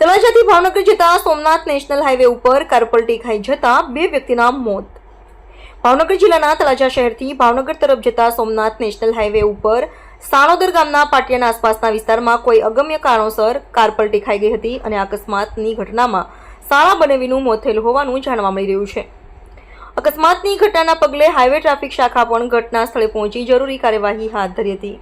તળાજાથી ભાવનગર જતા Somnath national highway ઉપર કારપલટી ખાઈ જતા બે વ્યક્તિના મોત. ભાવનગર જિલ્લાના તળાજા શહેરથી ભાવનગર તરફ જતા સોમનાથ નેશનલ હાઈવે ઉપર સાણોદર ગામના પાટિયાના આસપાસના વિસ્તારમાં કોઈ અગમ્ય કારણોસર કારપલટી ખાઈ ગઈ હતી અને અકસ્માતની ઘટનામાં શાળા બનેવીનું મોત થયેલું હોવાનું જાણવા મળી રહ્યું છે. અકસ્માતની ઘટનાના પગલે હાઈવે ટ્રાફિક શાખા પણ ઘટના સ્થળે પહોંચી જરૂરી કાર્યવાહી હાથ ધરી હતી.